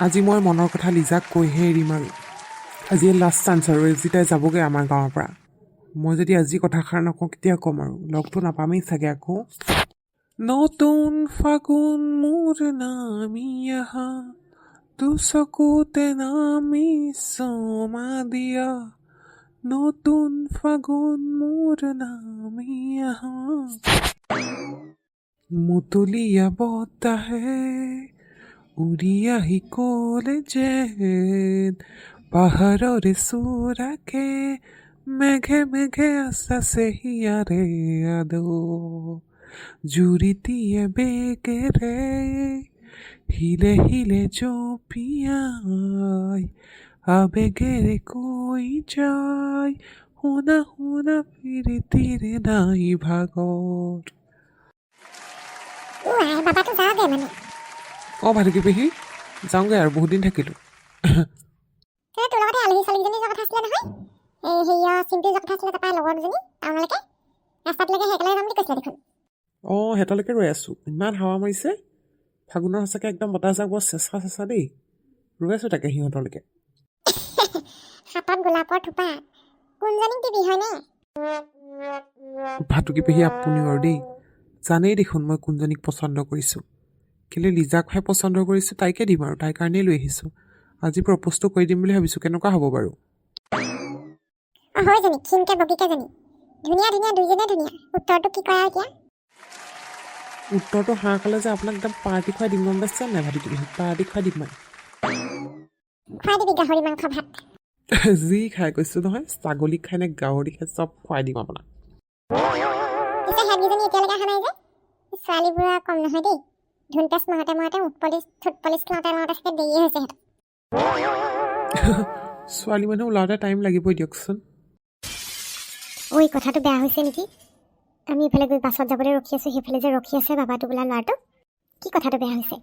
আজি মই মনৰ কথা লিজাক কৈহে এৰিম আৰু। আজিয়ে লাষ্ট চান্স আৰু এজিতাই যাবগৈ আমাৰ গাঁৱৰ পৰা। মই যদি আজি কথাষাৰ নকওঁ কেতিয়া ক'ম আৰু? লগটো নাপামেই চাগে আকৌ। নতুন ফাগুন মোৰ নামি আহা দুচকুতে নামি চমা দিয়া। নতুন ফাগুন মোৰ নামি আহা। মুতলীয়া বতাহে উড়িয়াহি কোলে জেহেদ পাহাড়ের সুরাকে মেঘে মেঘে আস্তা সেহিয়া রে আদো জুড়িতিয়ে বেগে রে, হিলে হিলে চোপিয়াই আবেগে রে কই যাই হুনা হুনা ফিরে তীরে নাই ভাগর। ও হ্যাঁ তো যা দে মানে। অঁ ভালকে পেহী? যাওঁগৈ আৰু বহুত দিন থাকিলোঁ। এই তোৰ লগতে আলহী ছোৱালীকেইজনী যোৱা কথা আছিলে নহয়। এই হেৰিয়া চিম্পী যোৱা কথা আছিলে তাৰপৰা লগৰ দুজনী টাউনলৈকে। ৰাস্তাটোলৈকে সেইকাৰণে যাম বুলি কৈছিলে দেখোন। অঁ সিহঁতলৈকে ৰৈ আছোঁ। ইমান হাৱা মাৰিছে। ফাগুনৰ সঁচাকৈ একদম বতাহজাক বৰ চেঁচা চেঁচা দেই। ৰৈ আছোঁ তাকে সিহঁতলৈকে। হাতত গোলাপৰ থোপা। কোনজনীক দিবি হয়নে? ভাটুকি পেহী আপুনিও আৰু দেই। জানেই দেখোন মই কোনজনীক পচন্দ কৰিছোঁ। কেলৈ লিজাকহে পচন্দ কৰিছোঁ তাইকে দিম আৰু তাইৰ কাৰণেই লৈ আহিছোঁ। আজি প্ৰপ'জটো কৰি দিম বুলি ভাবিছোঁ কেনেকুৱা হ'ব বাৰু? অঁ হয়জনী ক্ষীণকে বগীকেজনী ধুনীয়া ধুনীয়া দুইজনে ধুনীয়া। উত্তৰটো কি কৰা এতিয়া? উত্তৰটো হাঁহ খালে যে আপোনাক একদম পাৰ্টি খুৱাই দিম গম পাইছে নাই ভাটুকি পেহী পাৰ্টি খুৱাই দিম মই। খুৱাই দিবি গাহৰি মাংস ভাত। যি খাই কৈছোঁ নহয় ছাগলী খাই নে গাহৰি খাই চব খুৱাই দিম আপোনাক। পিছে হেডকেইজনী এতিয়ালৈকে অহা নাই যে? ছোৱালীবোৰৰ কম নহয় দেই। পেচ মাহতে মাহতে উঠ পলিচ থুট পলিচ খাওঁতে মাহতে চাগে দেৰিয়ে হৈছে সিহঁতৰ। ছোৱালী মানুহ ওলাওঁতে টাইম লাগিবই দিয়কচোন। ঐ কথাটো বেয়া হৈছে নেকি? আমি ইফালে গৈ বাছত যাবলৈ ৰখি আছোঁ সেইফালে যে ৰখি আছে বাবাটো বোলা ল'ৰাটো। কি কথাটো বেয়া হৈছে?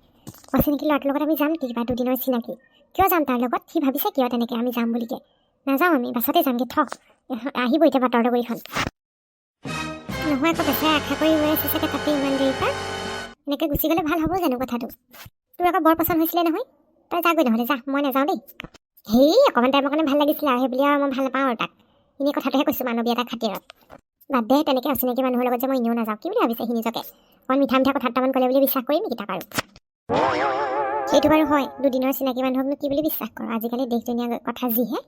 অচিনাকি ল'ৰাটোৰ লগত আমি যাম কি কিবা দুদিনৰ চিনাকি। কিয় যাম তাৰ লগত? সি ভাবিছে কিয় তেনেকৈ আমি যাম বুলিকে। নাযাওঁ আমি বাছতে যামগৈ থ। আহিব এতিয়া বাটৰ ডগৰীখন নহয় আকৌ বেচাই আশা কৰি ৰৈ আছে চাগে তাতে ইমান দেৰিৰ পৰা এনেকৈ গুচি গ'লে ভাল হ'ব জানো কথাটো? তোৰ আকৌ বৰ পচন্দ হৈছিলে নহয়? তই যাগৈ নহ'লে যা মই নাযাওঁ দেই। হেই অকণমান টাইমৰ কাৰণে ভাল লাগিছিলে আৰু সেইবুলি আৰু মই ভাল নাপাওঁ আৰু তাক। এনেই কথাটোহে কৈছোঁ মানৱীয় এটা খাতিৰত বাদ দে তেনেকৈ অচিনাকি মানুহৰ লগত যে মই এনেও নাযাওঁ। কি বুলি ভাবিছে সি নিজকে? অকণ মিঠা মিঠা কথা দুটামান ক'লে বুলি বিশ্বাস কৰিম নেকি তাক আৰু? সেইটো বাৰু হয় দুদিনৰ চিনাকি মানুহকনো কি বুলি বিশ্বাস কৰোঁ? আজিকালি দেশ দুনীয়া কথা যিহে।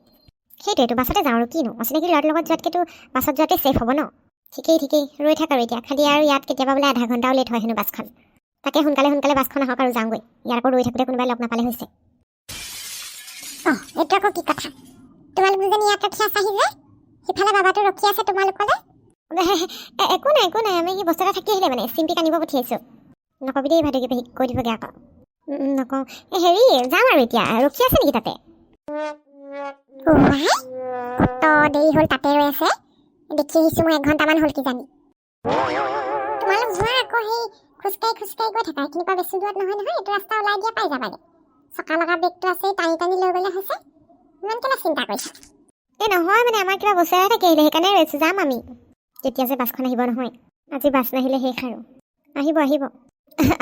সেইটোৱেতো বাছতে যাওঁ আৰু কিনো? অচিনাকি ল'ৰাটোৰ লগত যোৱাতকেতো বাছত যোৱাতে ছেফ হ'ব ন? ঠিকেই ঠিকেই ৰৈ থাক আৰু এতিয়া। খালি আৰু ইয়াত কেতিয়াবা বোলে আধা ঘণ্টাও লেট হয় হেনো বাছখন। তাকে সোনকালে সোনকালে বাছখন আহক আৰু যাওঁগৈ। ইয়াৰ আকৌ ৰৈ থাকোঁতে কোনোবাই লগ নাপালে হৈছে। অঁ এইটো আকৌ কি কথা? তোমালোক দুজনী ইয়াত ৰখি আছাহি যে? সিফালে বাবাটো ৰখি আছে তোমালোকলৈ? একো নাই একো নাই আমি কি বস্তু এটা থাকি আহিলে মানে চিম্পিক আনিব পঠিয়াইছোঁ। নকবি দেই ভাইটিকে পেহীক কৈ দিবগৈ আকৌ। নকওঁ। হেৰি যাম আৰু এতিয়া ৰখি আছে নেকি তাতে? দেৰি হ'ল তাতে ৰৈ আছে। দেখি আহিছোঁ মই এঘণ্টামান হ'ল কিজানি। তোমালোক যোৱা আকৌ সেই খোজকাঢ়ি খোজকাঢ়ি গৈ থাকা। এইখিনিৰ পৰা বেছি দূৰত নহয় নহয় এইটো ৰাস্তা ওলাই দিয়া পাই যাবাগে। চকা লগা বেগটো আছে টানি টানি লৈ গ'লে হৈছে। ইমান কেলে চিন্তা কৰিছা? এই নহয় মানে আমাৰ কিবা বস্তু এটা থাকি সেইকাৰণে ৰৈছোঁ যাম আমি। তেতিয়া যে বাছখন আহিব নহয় আজি বাছ নাহিলে শেষ আৰু। আহিব আহিব।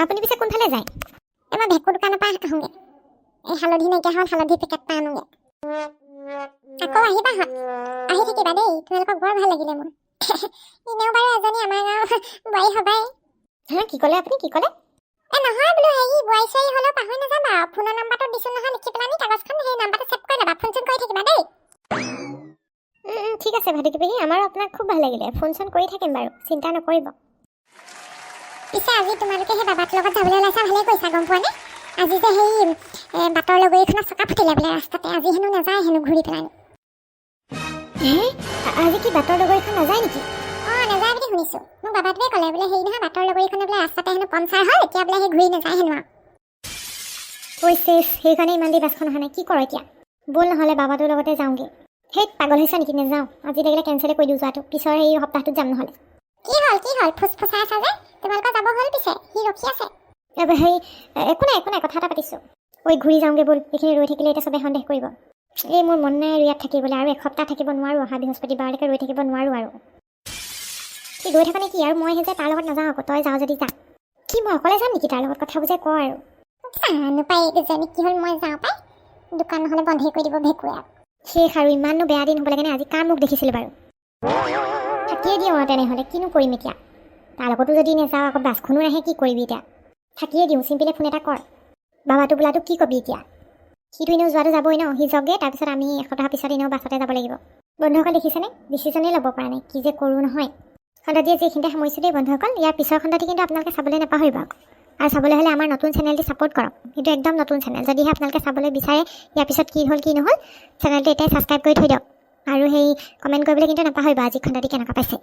আপুনি পিছে কোনফালে যায়? মই ভেকু দোকানৰ পৰা আহোঁগৈ। এই হালধি নাইকিয়া হ'ল হালধি পেকেট এটা আনোগৈ। আকৌ আহিবা হত আহি থাকিবা দেই তোমালোকক বৰ ভাল লাগিলে মোৰ। এনেও বাৰু এজনী আমাৰ গাঁৱৰ বোৱাৰী হবাই। হা কি ক'লে আপুনি কি ক'লে? এ নহয় বোলো হেৰি বোৱাৰী চোৱাৰী হ'লেও পাহৰি নাযাবা ফোনৰ নাম্বাৰটো দিছোঁ নহয় লিখি পেলাই কাগজখন সেই নাম্বাৰটো ছেভ কৰি ল'বা। ফোন চোন কৰি থাকিবা দেই। ঠিক আছে ভাইটি পেহী। আমাৰো আপোনাক খুব ভাল লাগিলে। ফোন চোন কৰি থাকিম বাৰু চিন্তা নকৰিব। পিছে আজি তোমালোকে সেই বাবাটোৰ লগত যাবলৈ ওলাইছা ভালেই কৰিছা গম পোৱা নে? আজি যে সেই বাটৰ লগৰীখনৰ চকা ফুটিলে বোলে ৰাস্তাতে। আজি হেনো নাযায় হেনো ঘূৰি পেলাই আজি কি বাটৰ লগৰীখন নাযায় নেকি? অঁ নাযায় বুলি শুনিছোঁ। মোক বাবাটোৱে ক'লে বোলে হেৰি নহয় বাটৰ লগৰীখনে বোলে ৰাস্তাতে হেনো পঞ্চাৰ হ'ল এতিয়া বোলে সেই ঘূৰি নাযায় হেনো আৰু। হৈছে সেইকাৰণে ইমান দেৰি বাছখন অহা নাই। কি কৰ এতিয়া? ব'ল নহ'লে বাবাটোৰ লগতে যাওঁগৈ। সেই পাগল হৈছা নেকি? নাযাওঁ। আজি লাগিলে কেঞ্চেলে কৰি দিওঁ যোৱাটো। পিছৰ এই সপ্তাহটোত যাম নহ'লে। কি হ'ল কি হ'ল? ফুচ ফুচাই আছা যে? তোমালোকৰ যাব হ'ল পিছে? সি ৰখি আছে। হেৰি একো নাই একো নাই কথা এটা পাতিছোঁ। ঐ ঘূৰি যাওঁগৈ ব'ল এইখিনি ৰৈ থাকিলে এতিয়া চবে সন্দেহ কৰিব। এই মোৰ মন নাই আৰু ইয়াত থাকিবলৈ আৰু এসপ্তাহ থাকিব নোৱাৰোঁ অহা বৃহস্পতিবাৰলৈকে ৰৈ থাকিব নোৱাৰোঁ আৰু। সি গৈ থকা নে কি আৰু মই সেই যে তাৰ লগত নাযাওঁ আকৌ তই যাওঁ যদি যা। কি মই অকলে যাম নেকি? তাৰ লগত কথা বুজাই কওঁ আৰু। জানো পাই কি হ'ল মই যাওঁ পাই। দোকান নহ'লে বন্ধই কৰি দিব ভেকুৱে শেষ আৰু ইমানো বেয়া দিন হ'বলৈ কাৰণে আজি কাৰ মুখ দেখিছিলোঁ বাৰু? থাকিয়ে দিওঁ আৰু তেনেহ'লে কিনো কৰিম এতিয়া? তাৰ লগতো যদি নাযাওঁ আকৌ বাছখনো নাহে কি কৰিবি এতিয়া? থাকিয়ে দিওঁ চিম্পিলে ফোন এটা কৰ। বাবাটো বোলাটো কি কবি এতিয়া? সিটো এনেও যোৱাটো যাবই ন? সি যাওঁগৈ তাৰপিছত আমি এসপ্তাহৰ পিছত এনেও বাছতে যাব লাগিব। বন্ধুসকল দেখিছেনে? ডিচিশ্যনেই ল'ব পৰা নাই। কি যে কৰোঁ নহয়। খণ্ডটিয়ে যি এইখিনিতে সামৰিছোঁ দেই বন্ধুসকল ইয়াৰ পিছৰ খণ্ডটি কিন্তু আপোনালোকে চাবলৈ নাপাহৰিব আকৌ। আৰু চাবলৈ হ'লে আমাৰ নতুন চেনেলটি ছাপোৰ্ট কৰক। এইটো একদম নতুন চেনেল। যদিহে আপোনালোকে চাবলৈ বিচাৰে ইয়াৰ পিছত কি হ'ল কি নহ'ল চেনেলটো এতিয়াই ছাবস্ক্ৰাইব কৰি থৈ দিয়ক। আৰু সেই কমেণ্ট কৰিবলৈ কিন্তু নাপাহৰিব। আজি খণ্ডটি কেনেকুৱা পাইছে?